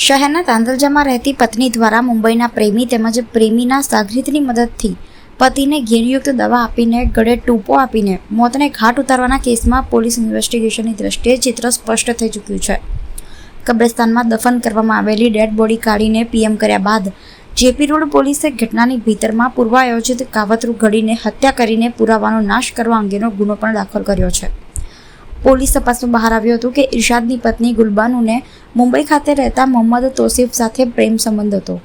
શહેરના તાંદલજામાં રહેતી પત્ની દ્વારા મુંબઈના પ્રેમી તેમજ પ્રેમીના સાગરીતની મદદથી પતિને ઘેરયુક્ત દવા આપીને ગળે ટૂંપો આપીને મોતને ઘાટ ઉતારવાના કેસમાં પોલીસ ઇન્વેસ્ટિગેશનની દ્રષ્ટિએ ચિત્ર સ્પષ્ટ થઈ ચૂક્યું છે. કબ્રસ્તાનમાં દફન કરવામાં આવેલી ડેડ બોડી કાઢીને પીએમ કર્યા બાદ જેપી રોડ પોલીસે ઘટનાની ભીતરમાં પૂર્વાયોજિત કાવતરું ઘડીને હત્યા કરીને પુરાવાનો નાશ કરવા અંગેનો ગુનો પણ દાખલ કર્યો છે. પોલીસ તપાસમાં બહાર આવ્યું હતું કે ઇરશાદની પત્ની ગુલબાનુને મુંબઈ ખાતે રહેતા મોહમ્મદ તોસીફ સાથે પ્રેમ સંબંધ હતો.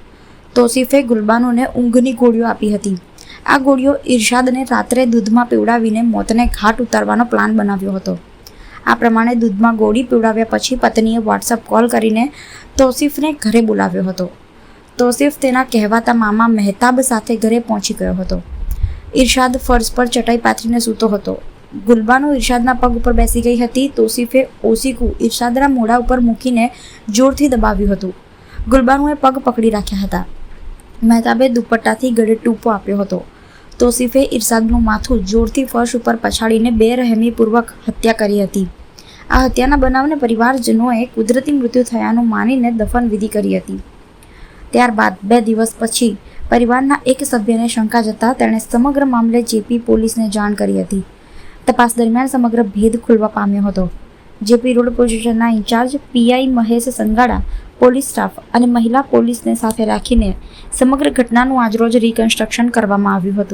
તોસીફે ગુલબાનુને ઊંઘની ગોળીઓ આપી હતી. આ ગોળીઓ ઇરશાદને રાત્રે દૂધમાં પીવડાવીને મોતને ઘાટ ઉતારવાનો પ્લાન બનાવ્યો હતો. આ પ્રમાણે દૂધમાં ગોળી પીવડાવ્યા પછી પત્નીએ વોટ્સઅપ કોલ કરીને તોસીફને ઘરે બોલાવ્યો હતો. તોસીફ તેના કહેવાતા મામા મહેતાબ સાથે ઘરે પહોંચી ગયો હતો. ઇરશાદ ફર્શ પર ચટાઈ પાથરીને સૂતો હતો. ગુલબાનો ઇરશાદના પગ ઉપર બેસી ગઈ હતી. તોસીફે ઓસીકું ઇરશાદના મોઢા ઉપર મૂકીને જોરથી દબાવ્યું હતું. ગુલબાનુએ પગ પકડી રાખ્યા હતા. મહેતાબે દુપટ્ટાથી ગળે ટૂંપો આપ્યો હતો. તોસીફે ઇરશાદનું માથું જોરથી ફર્શ ઉપર પછાડીને બેરહેમીપૂર્વક હત્યા કરી હતી. આ હત્યાના બનાવને પરિવારજનોએ કુદરતી મૃત્યુ થયાનું માનીને દફન વિધિ કરી હતી. ત્યારબાદ બે દિવસ પછી પરિવારના એક સભ્યને શંકા જતા તેણે સમગ્ર મામલે જેપી પોલીસને જાણ કરી હતી. તપાસ દરમિયાન સમગ્ર ભેદ ખુલવા પામ્યો હતો. JP road પોઝિશનના incharge PI Mahesh Sangada police staff અને મહિલા પોલીસને સાથે રાખીને સમગ્ર ઘટનાનું આજરોજ રિકન્સ્ટ્રક્શન કરવામાં આવ્યું હતું.